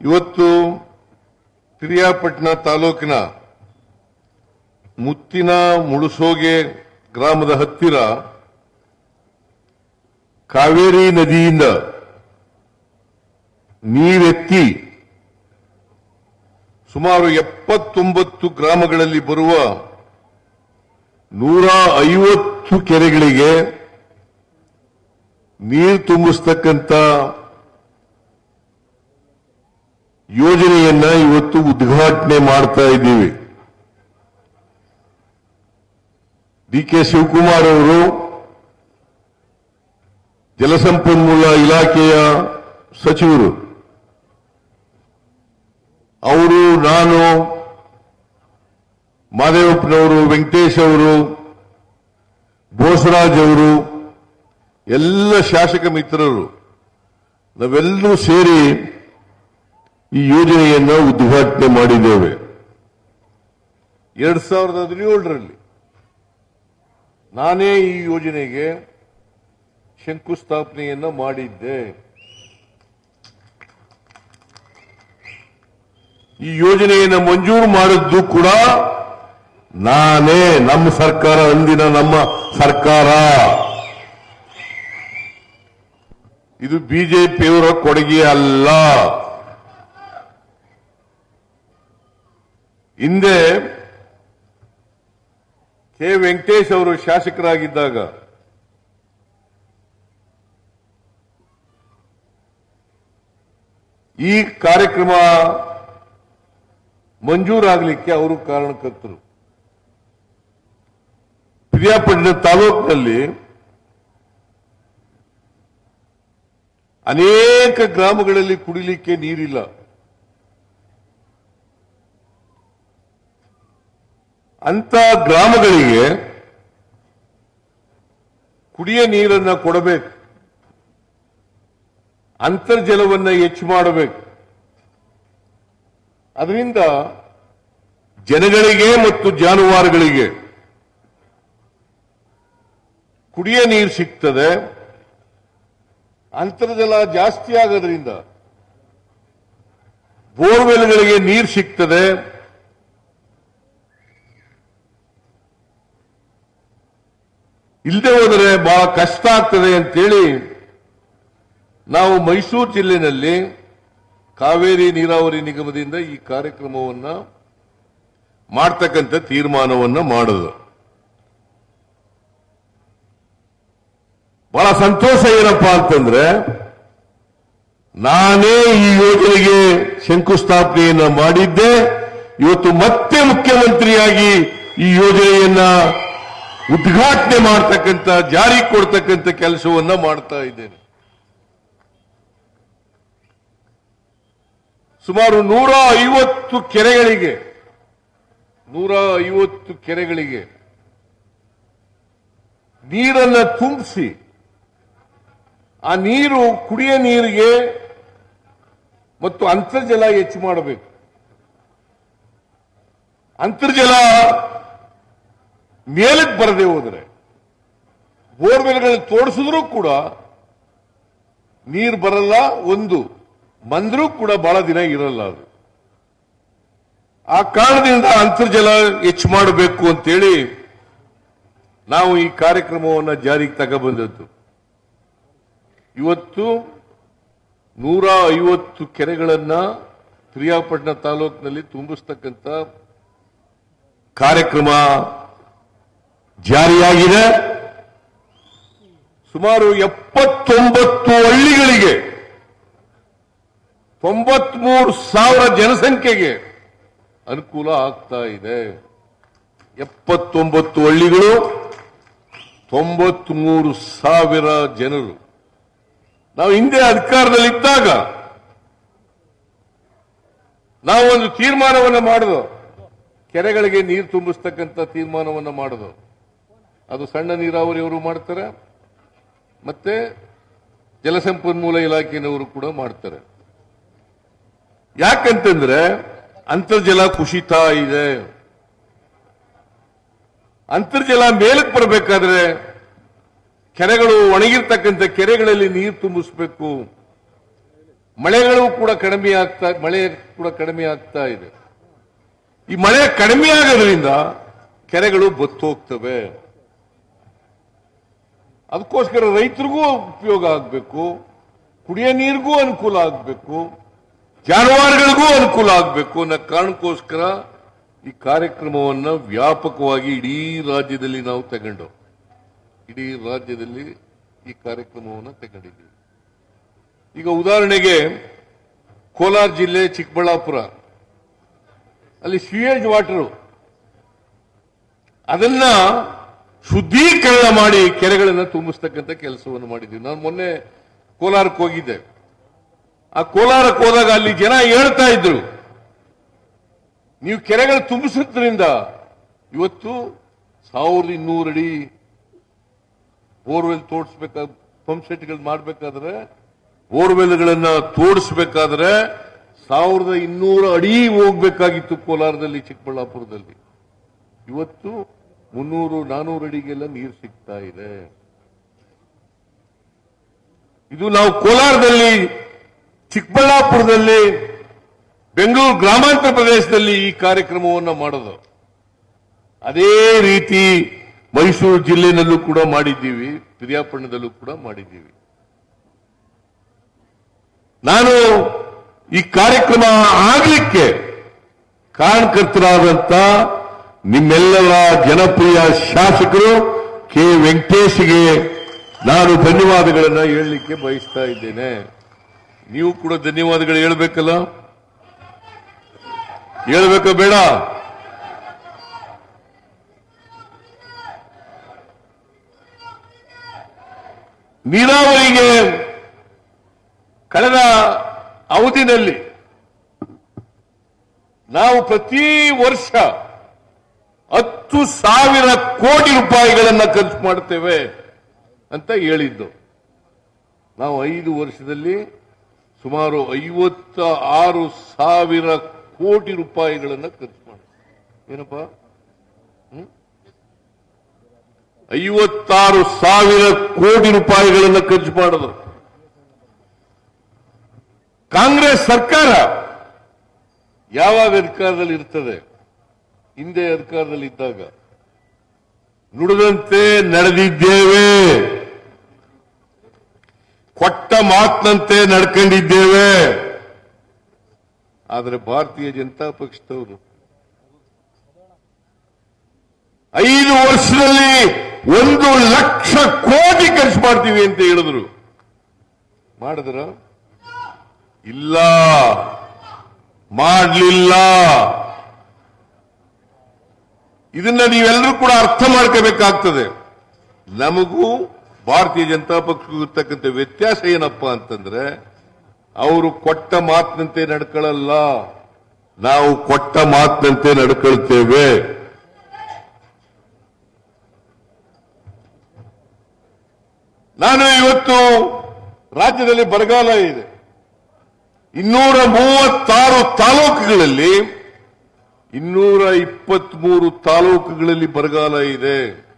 ಇವತ್ತು ಪಿರಿಯಾಪಟ್ಟಣ ತಾಲೂಕಿನ ಮುತ್ತಿನ ಮುಳುಸೋಗೆ ಗ್ರಾಮದ ಹತ್ತಿರ ಕಾವೇರಿ ನದಿಯಿಂದ ನೀರೆತ್ತಿ ಸುಮಾರು ಎಪ್ಪತ್ತೊಂಬತ್ತು ಗ್ರಾಮಗಳಲ್ಲಿ ಬರುವ ನೂರ ಐವತ್ತು ಕೆರೆಗಳಿಗೆ ನೀರು ತುಂಬಿಸ್ತಕ್ಕಂಥ ಯೋಜನೆಯನ್ನ ಇವತ್ತು ಉದ್ಘಾಟನೆ ಮಾಡ್ತಾ ಇದ್ದೀವಿ. ಡಿ ಕೆ ಶಿವಕುಮಾರ್ ಅವರು ಜಲಸಂಪನ್ಮೂಲ ಇಲಾಖೆಯ ಸಚಿವರು. ಅವರು, ನಾನು, ಮಾದೇವಪ್ಪನವರು, ವೆಂಕಟೇಶ್ ಅವರು, ಬೋಸರಾಜ್ ಅವರು, ಎಲ್ಲ ಶಾಸಕ ಮಿತ್ರರು, ನಾವೆಲ್ಲರೂ ಸೇರಿ ಈ ಯೋಜನೆಯನ್ನು ಉದ್ಘಾಟನೆ ಮಾಡಿದ್ದೇವೆ. ಎರಡ್ ಸಾವಿರದ ಹದಿನೇಳರಲ್ಲಿ ನಾನೇ ಈ ಯೋಜನೆಗೆ ಶಂಕುಸ್ಥಾಪನೆಯನ್ನ ಮಾಡಿದ್ದೆ. ಈ ಯೋಜನೆಯನ್ನು ಮಂಜೂರು ಮಾಡಿದ್ದು ಕೂಡ ನಾನೇ, ನಮ್ಮ ಸರ್ಕಾರ ಅಂದಿನ ನಮ್ಮ ಸರ್ಕಾರ. ಇದು ಬಿಜೆಪಿಯವರ ಕೊಡುಗೆ ಅಲ್ಲ. ಹಿಂದೆ ಕೆ ವೆಂಕಟೇಶ್ ಅವರು ಶಾಸಕರಾಗಿದ್ದಾಗ ಈ ಕಾರ್ಯಕ್ರಮ ಮಂಜೂರಾಗಲಿಕ್ಕೆ ಅವರು ಕಾರಣಕರ್ತರು. ಪಿರಿಯಾಪಟ್ಟಣ ತಾಲೂಕಿನಲ್ಲಿ ಅನೇಕ ಗ್ರಾಮಗಳಲ್ಲಿ ಕುಡಿಲಿಕ್ಕೆ ನೀರಿಲ್ಲ. ಅಂತ ಗ್ರಾಮಗಳಿಗೆ ಕುಡಿಯ ನೀರನ್ನ ಕೊಡಬೇಕು. ಅಂತರ್ಜಲವನ್ನ ಹೆಚ್ಚು ಮಾಡಬೇಕು. ಅದರಿಂದ ಜನಗಳಿಗೆ ಮತ್ತು ಜಾನುವಾರುಗಳಿಗೆ ಕುಡಿಯ ನೀರು ಸಿಗ್ತದೆ. ಅಂತರ್ಜಲ ಜಾಸ್ತಿ ಆಗೋದ್ರಿಂದ ಬೋರ್ವೆಲ್ಗಳಿಗೆ ನೀರು ಸಿಗ್ತದೆ. ಇಲ್ಲದೆ ಹೋದರೆ ಬಹಳ ಕಷ್ಟ ಆಗ್ತದೆ ಅಂತೇಳಿ ನಾವು ಮೈಸೂರು ಜಿಲ್ಲೆನಲ್ಲಿ ಕಾವೇರಿ ನೀರಾವರಿ ನಿಗಮದಿಂದ ಈ ಕಾರ್ಯಕ್ರಮವನ್ನ ಮಾಡ್ತಕ್ಕಂಥ ತೀರ್ಮಾನವನ್ನ ಮಾಡೋದು. ಬಹಳ ಸಂತೋಷ ಏನಪ್ಪ ಅಂತಂದ್ರೆ ನಾನೇ ಈ ಯೋಜನೆಗೆ ಶಂಕುಸ್ಥಾಪನೆಯನ್ನ ಮಾಡಿದ್ದೆ. ಇವತ್ತು ಮತ್ತೆ ಮುಖ್ಯಮಂತ್ರಿಯಾಗಿ ಈ ಯೋಜನೆಯನ್ನ ಉದ್ಘಾಟನೆ ಮಾಡ್ತಕ್ಕಂಥ, ಜಾರಿ ಕೊಡ್ತಕ್ಕಂಥ ಕೆಲಸವನ್ನ ಮಾಡ್ತಾ ಇದ್ದೇನೆ. ಸುಮಾರು ನೂರ ಐವತ್ತು ಕೆರೆಗಳಿಗೆ, ನೂರ ಐವತ್ತು ಕೆರೆಗಳಿಗೆ ನೀರನ್ನ ತುಂಬಿಸಿ, ಆ ನೀರು ಕುಡಿಯ ನೀರಿಗೆ ಮತ್ತು ಅಂತರ್ಜಲ ಹೆಚ್ಚು ಮಾಡಬೇಕು. ಅಂತರ್ಜಲ ಮೇಲಕ್ಕೆ ಬರದೆ ಹೋದರೆ ಬೋರ್ವೆಲ್ಗಳನ್ನು ತೋಡಿಸಿದ್ರೂ ಕೂಡ ನೀರು ಬರಲ್ಲ, ಒಂದು ಬಂದರೂ ಕೂಡ ಬಹಳ ದಿನ ಇರಲ್ಲ ಅದು. ಆ ಕಾರಣದಿಂದ ಅಂತರ್ಜಲ ಹೆಚ್ಚು ಮಾಡಬೇಕು ಅಂತೇಳಿ ನಾವು ಈ ಕಾರ್ಯಕ್ರಮವನ್ನು ಜಾರಿಗೆ ತಗೊಬಂದದ್ದು. ಇವತ್ತು ನೂರ ಐವತ್ತು ಕೆರೆಗಳನ್ನ ಪ್ರಿಯಾಪಟ್ಟಣ ತಾಲೂಕಿನಲ್ಲಿ ತುಂಬಿಸ್ತಕ್ಕಂಥ ಕಾರ್ಯಕ್ರಮ ಜಾರಿಯಾಗಿದೆ. ಸುಮಾರು ಎಪ್ಪತ್ತೊಂಬತ್ತು ಹಳ್ಳಿಗಳಿಗೆ, ತೊಂಬತ್ಮೂರು ಸಾವಿರ ಜನಸಂಖ್ಯೆಗೆ ಅನುಕೂಲ ಆಗ್ತಾ ಇದೆ. ಎಪ್ಪತ್ತೊಂಬತ್ತು ಹಳ್ಳಿಗಳು, ತೊಂಬತ್ಮೂರು ಸಾವಿರ ಜನರು. ನಾವು ಹಿಂದೆ ಅಧಿಕಾರದಲ್ಲಿದ್ದಾಗ ನಾವು ಒಂದು ತೀರ್ಮಾನವನ್ನು ಮಾಡಿದೋ, ಕೆರೆಗಳಿಗೆ ನೀರು ತುಂಬಿಸ್ತಕ್ಕಂಥ ತೀರ್ಮಾನವನ್ನು ಮಾಡಿದ್ವು ಅದು ಸಣ್ಣ ನೀರಾವರಿಯವರು ಮಾಡ್ತಾರೆ, ಮತ್ತೆ ಜಲಸಂಪನ್ಮೂಲ ಇಲಾಖೆಯವರು ಕೂಡ ಮಾಡ್ತಾರೆ. ಯಾಕಂತಂದ್ರೆ ಅಂತರ್ಜಲ ಕುಸಿತಾ ಇದೆ. ಅಂತರ್ಜಲ ಮೇಲಕ್ಕೆ ಬರಬೇಕಾದ್ರೆ ಕೆರೆಗಳು ಒಣಗಿರ್ತಕ್ಕಂಥ ಕೆರೆಗಳಲ್ಲಿ ನೀರು ತುಂಬಿಸ್ಬೇಕು. ಮಳೆಗಳು ಕೂಡ ಕಡಿಮೆ ಆಗ್ತಾ, ಮಳೆ ಕೂಡ ಕಡಿಮೆ ಆಗ್ತಾ ಇದೆ. ಈ ಮಳೆ ಕಡಿಮೆ ಆಗೋದ್ರಿಂದ ಕೆರೆಗಳು ಬತ್ತು ಹೋಗ್ತವೆ ಅದಕ್ಕೋಸ್ಕರ ರೈತರಿಗೂ ಉಪಯೋಗ ಆಗಬೇಕು, ಕುಡಿಯೋ ನೀರಿಗೂ ಅನುಕೂಲ ಆಗಬೇಕು, ಜಾನುವಾರುಗಳಿಗೂ ಅನುಕೂಲ ಆಗಬೇಕು ಅನ್ನೋ ಕಾರಣಕ್ಕೋಸ್ಕರ ಈ ಕಾರ್ಯಕ್ರಮವನ್ನು ವ್ಯಾಪಕವಾಗಿ ಇಡೀ ರಾಜ್ಯದಲ್ಲಿ ನಾವು ತಗೊಂಡು, ಇಡೀ ರಾಜ್ಯದಲ್ಲಿ ಈ ಕಾರ್ಯಕ್ರಮವನ್ನು ತಗೊಂಡಿದ್ದೀವಿ ಈಗ ಉದಾಹರಣೆಗೆ ಕೋಲಾರ ಜಿಲ್ಲೆ ಚಿಕ್ಕಬಳ್ಳಾಪುರ, ಅಲ್ಲಿ ಸಿವೇಜ್ ವಾಟರು ಅದನ್ನ ಶುದ್ಧೀಕರಣ ಮಾಡಿ ಕೆರೆಗಳನ್ನು ತುಂಬಿಸ್ತಕ್ಕಂಥ ಕೆಲಸವನ್ನು ಮಾಡಿದ್ದೀವಿ. ನಾನು ಮೊನ್ನೆ ಕೋಲಾರಕ್ಕೆ ಹೋಗಿದ್ದೆ. ಆ ಕೋಲಾರಕ್ಕೆ ಹೋದಾಗ ಅಲ್ಲಿ ಜನ ಹೇಳ್ತಾ ಇದ್ರು, ನೀವು ಕೆರೆಗಳು ತುಂಬಿಸೋದ್ರಿಂದ ಇವತ್ತು ಸಾವಿರದ ಇನ್ನೂರು ಅಡಿ ಬೋರ್ವೆಲ್ ತೋಡಿಸ್ಬೇಕಾದ ಪಂಪ್ ಸೆಟ್ಗಳು ಮಾಡಬೇಕಾದ್ರೆ ಬೋರ್ವೆಲ್ಗಳನ್ನ ತೋಡಿಸ್ಬೇಕಾದ್ರೆ ಸಾವಿರದ ಇನ್ನೂರು ಅಡಿ ಹೋಗ್ಬೇಕಾಗಿತ್ತು ಕೋಲಾರದಲ್ಲಿ, ಚಿಕ್ಕಬಳ್ಳಾಪುರದಲ್ಲಿ. ಇವತ್ತು ಮುನ್ನೂರು, ನಾನೂರು ಅಡಿಗೆಲ್ಲ ನೀರು ಸಿಗ್ತಾ ಇದೆ. ಇದು ನಾವು ಕೋಲಾರದಲ್ಲಿ, ಚಿಕ್ಕಬಳ್ಳಾಪುರದಲ್ಲಿ, ಬೆಂಗಳೂರು ಗ್ರಾಮಾಂತರ ಪ್ರದೇಶದಲ್ಲಿ ಈ ಕಾರ್ಯಕ್ರಮವನ್ನು ಮಾಡೋದು. ಅದೇ ರೀತಿ ಮೈಸೂರು ಜಿಲ್ಲೆನಲ್ಲೂ ಕೂಡ ಮಾಡಿದ್ದೀವಿ ಪಿರಿಯಾಪಣ್ಣದಲ್ಲೂ ಕೂಡ ಮಾಡಿದ್ದೀವಿ. ನಾನು ಈ ಕಾರ್ಯಕ್ರಮ ಆಗಲಿಕ್ಕೆ ಕಾರಣಕರ್ತರಾದಂತ ನಿಮ್ಮೆಲ್ಲರ ಜನಪ್ರಿಯ ಶಾಸಕರು ಕೆ. ವೆಂಕಟೇಶ್ಗೆ ನಾನು ಧನ್ಯವಾದಗಳನ್ನು ಹೇಳಲಿಕ್ಕೆ ಬಯಸ್ತಾ ಇದ್ದೇನೆ. ನೀವು ಕೂಡ ಧನ್ಯವಾದಗಳು ಹೇಳಬೇಕಲ್ಲ? ಹೇಳಬೇಕ ಬೇಡ. ನೀರಾವರಿಗೆ ಕಳೆದ ಅವಧಿನಲ್ಲಿ ನಾವು ಪ್ರತಿ ವರ್ಷ ಹತ್ತು ಸಾವಿರ ಕೋಟಿ ರೂಪಾಯಿಗಳನ್ನ ಖರ್ಚು ಮಾಡ್ತೇವೆ ಅಂತ ಹೇಳಿದ್ದು. ನಾವು ಐದು ವರ್ಷದಲ್ಲಿ ಸುಮಾರು ಐವತ್ತ ಆರು ಸಾವಿರ ಕೋಟಿ ರೂಪಾಯಿಗಳನ್ನ ಖರ್ಚು ಮಾಡ್ತೇವೆ ಏನಪ್ಪ? ಐವತ್ತಾರು ಸಾವಿರ ಕೋಟಿ ರೂಪಾಯಿಗಳನ್ನ ಖರ್ಚು ಮಾಡಿದ್ರು. ಕಾಂಗ್ರೆಸ್ ಸರ್ಕಾರ ಯಾವಾಗ ಅಧಿಕಾರದಲ್ಲಿ ಇರ್ತದೆ ಹಿಂದೆ ಅಧಿಕಾರದಲ್ಲಿ ಇದ್ದಾಗ ನುಡಿದಂತೆ ನಡೆದಿದ್ದೇವೆ. ಕೊಟ್ಟ ಮಾತಿನಂತೆ ನಡ್ಕೊಂಡಿದ್ದೇವೆ. ಆದರೆ ಭಾರತೀಯ ಜನತಾ ಪಕ್ಷದವರು ಐದು ವರ್ಷದಲ್ಲಿ ಒಂದು ಲಕ್ಷ ಕೋಟಿ ಖರ್ಚು ಮಾಡ್ತೀವಿ ಅಂತ ಹೇಳಿದ್ರು. ಮಾಡಿದ್ರ? ಇಲ್ಲ. ಮಾಡಲಿಲ್ಲ. ಇದನ್ನ ನೀವೆಲ್ಲರೂ ಕೂಡ ಅರ್ಥ ಮಾಡ್ಕೋಬೇಕಾಗ್ತದೆ. ನಮಗೂ ಭಾರತೀಯ ಜನತಾ ಪಕ್ಷಕ್ಕೂ ಇರ್ತಕ್ಕಂಥ ವ್ಯತ್ಯಾಸ ಏನಪ್ಪ ಅಂತಂದ್ರೆ, ಅವರು ಕೊಟ್ಟ ಮಾತಿನಂತೆ ನಡ್ಕೊಳ್ಳಲ್ಲ ನಾವು ಕೊಟ್ಟ ಮಾತಿನಂತೆ ನಡ್ಕೊಳ್ತೇವೆ. ನಾನು ಇವತ್ತು ರಾಜ್ಯದಲ್ಲಿ ಬರಗಾಲ ಇದೆ. ಇನ್ನೂರ ಮೂವತ್ತಾರು ತಾಲೂಕುಗಳಲ್ಲಿ ಇನ್ನೂರ ಇಪ್ಪತ್ಮೂರು ತಾಲೂಕುಗಳಲ್ಲಿ ಬರಗಾಲ ಇದೆ.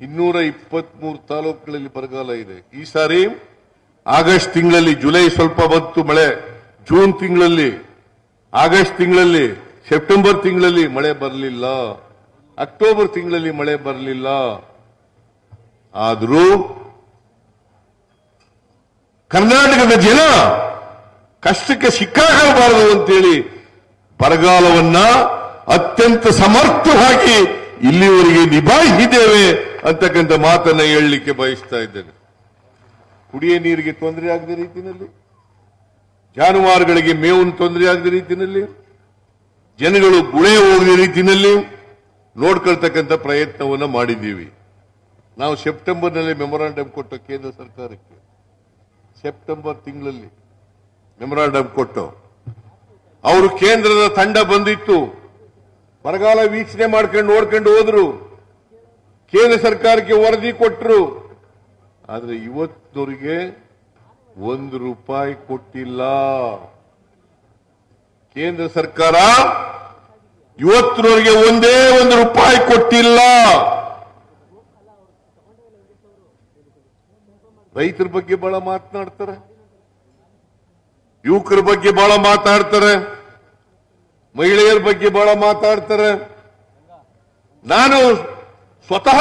ಇನ್ನೂರ ಇಪ್ಪತ್ಮೂರು ತಾಲೂಕುಗಳಲ್ಲಿ ಬರಗಾಲ ಇದೆ. ಈ ಸಾರಿ ಆಗಸ್ಟ್ ತಿಂಗಳಲ್ಲಿ, ಜುಲೈ ಸ್ವಲ್ಪ ಬಂತು ಮಳೆ. ಜೂನ್ ತಿಂಗಳಲ್ಲಿ, ಆಗಸ್ಟ್ ತಿಂಗಳಲ್ಲಿ, ಸೆಪ್ಟೆಂಬರ್ ತಿಂಗಳಲ್ಲಿ ಮಳೆ ಬರಲಿಲ್ಲ. ಅಕ್ಟೋಬರ್ ತಿಂಗಳಲ್ಲಿ ಮಳೆ ಬರಲಿಲ್ಲ. ಆದರೂ ಕರ್ನಾಟಕದ ಜನ ಕಷ್ಟಕ್ಕೆ ಸಿಕ್ಕಾಗಬಾರದು ಅಂತೇಳಿ ಬರಗಾಲವನ್ನ ಅತ್ಯಂತ ಸಮರ್ಥವಾಗಿ ಇಲ್ಲಿವರೆಗೆ ನಿಭಾಯಿಸಿದ್ದೇವೆ ಅಂತಕ್ಕಂಥ ಮಾತನ್ನ ಹೇಳಲಿಕ್ಕೆ ಬಯಸ್ತಾ ಇದ್ದೇನೆ. ಕುಡಿಯ ನೀರಿಗೆ ತೊಂದರೆ ಆಗದ ರೀತಿಯಲ್ಲಿ, ಜಾನುವಾರುಗಳಿಗೆ ಮೇವನ್ನು ತೊಂದರೆ ಆಗದ ರೀತಿಯಲ್ಲಿ, ಜನಗಳು ಗುಳೆ ಹೋಗದ ರೀತಿಯಲ್ಲಿ ನೋಡ್ಕೊಳ್ತಕ್ಕಂಥ ಪ್ರಯತ್ನವನ್ನು ಮಾಡಿದ್ದೀವಿ. ನಾವು ಸೆಪ್ಟೆಂಬರ್ನಲ್ಲಿ ಮೆಮೊರಾಂಡಮ್ ಕೊಟ್ಟು ಕೇಂದ್ರ ಸರ್ಕಾರಕ್ಕೆ, ಸೆಪ್ಟೆಂಬರ್ ತಿಂಗಳಲ್ಲಿ ಮೆಮೊರಾಂಡಮ್ ಕೊಟ್ಟು ಅವರು ಕೇಂದ್ರದ ತಂಡ ಬಂದಿತ್ತು. ಬರಗಾಲ ವೀಕ್ಷಣೆ ಮಾಡ್ಕೊಂಡು ನೋಡ್ಕೊಂಡು ಹೋದ್ರು. ಕೇಂದ್ರ ಸರ್ಕಾರಕ್ಕೆ ವರದಿ ಕೊಟ್ಟರು ಆದ್ರೆ ಇವತ್ತವರಿಗೆ ಒಂದು ರೂಪಾಯಿ ಕೊಟ್ಟಿಲ್ಲ. ಕೇಂದ್ರ ಸರ್ಕಾರ ಇವತ್ತರವರೆಗೆ ಒಂದೇ ಒಂದು ರೂಪಾಯಿ ಕೊಟ್ಟಿಲ್ಲ. ರೈತರ ಬಗ್ಗೆ ಬಹಳ ಮಾತನಾಡ್ತಾರೆ. ಯುವಕರ ಬಗ್ಗೆ ಬಹಳ ಮಾತಾಡ್ತಾರೆ, ಮಹಿಳೆಯರ ಬಗ್ಗೆ ಬಹಳ ಮಾತಾಡ್ತಾರೆ. ನಾನು ಸ್ವತಃ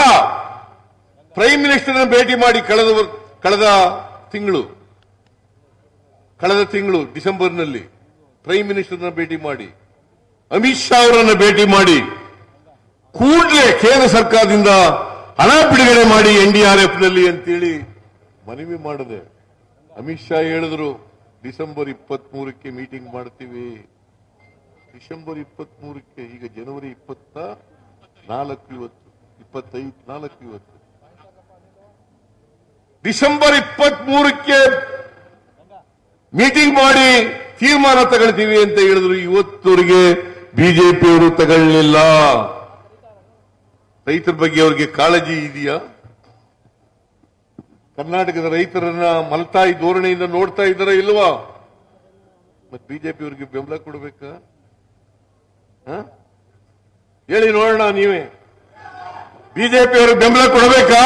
ಪ್ರೈಮ್ ಮಿನಿಸ್ಟರ್ನ ಭೇಟಿ ಮಾಡಿ ಕಳೆದ ಕಳೆದ ತಿಂಗಳು ಕಳೆದ ತಿಂಗಳು ಡಿಸೆಂಬರ್ನಲ್ಲಿ ಪ್ರೈಮ್ ಮಿನಿಸ್ಟರ್ನ ಭೇಟಿ ಮಾಡಿ, ಅಮಿತ್ ಶಾ ಅವರನ್ನು ಭೇಟಿ ಮಾಡಿ, ಕೂಡಲೇ ಕೇಂದ್ರ ಸರ್ಕಾರದಿಂದ ಹಣ ಬಿಡುಗಡೆ ಮಾಡಿ ಎನ್ಡಿಆರ್ಎಫ್ನಲ್ಲಿ ಅಂತೇಳಿ ಮನವಿ ಮಾಡಿದೆ. ಅಮಿತ್ ಶಾ ಹೇಳಿದ್ರು ಡಿಸೆಂಬರ್ ಇಪ್ಪತ್ತ್ ಮೂರಕ್ಕೆ ಮೀಟಿಂಗ್ ಮಾಡ್ತೀವಿ. ಡಿಸೆಂಬರ್ ಇಪ್ಪತ್ತ್ ಮೂರಕ್ಕೆ ಈಗ ಜನವರಿ ಇಪ್ಪತ್ತ ನಾಲ್ಕು ಇವತ್ತು, ಇಪ್ಪತ್ತೈದು ನಾಲ್ಕು ಇವತ್ತು. ಡಿಸೆಂಬರ್ ಇಪ್ಪತ್ತ್ ಮೂರಕ್ಕೆ ಮೀಟಿಂಗ್ ಮಾಡಿ ತೀರ್ಮಾನ ತಗೊಳ್ತೀವಿ ಅಂತ ಹೇಳಿದ್ರು. ಇವತ್ತವರಿಗೆ ಬಿಜೆಪಿಯವರು ತಗೊಳ್ಳಲಿಲ್ಲ ರೈತರ ಬಗ್ಗೆ ಅವರಿಗೆ ಕಾಳಜಿ ಇದೆಯಾ? ಕರ್ನಾಟಕದ ರೈತರನ್ನ ಮಲ್ತಾಯಿ ಧೋರಣೆಯಿಂದ ನೋಡ್ತಾ ಇದ್ದಾರೆ ಇಲ್ವಾ? ಮತ್ತೆ ಬಿಜೆಪಿ ಅವರಿಗೆ ಬೆಂಬಲ ಕೊಡಬೇಕಾ? ಹೇಳಿ ನೋಡೋಣ ನೀವೇ. ಬಿಜೆಪಿ ಅವ್ರಿಗೆ ಬೆಂಬಲ ಕೊಡಬೇಕಾ?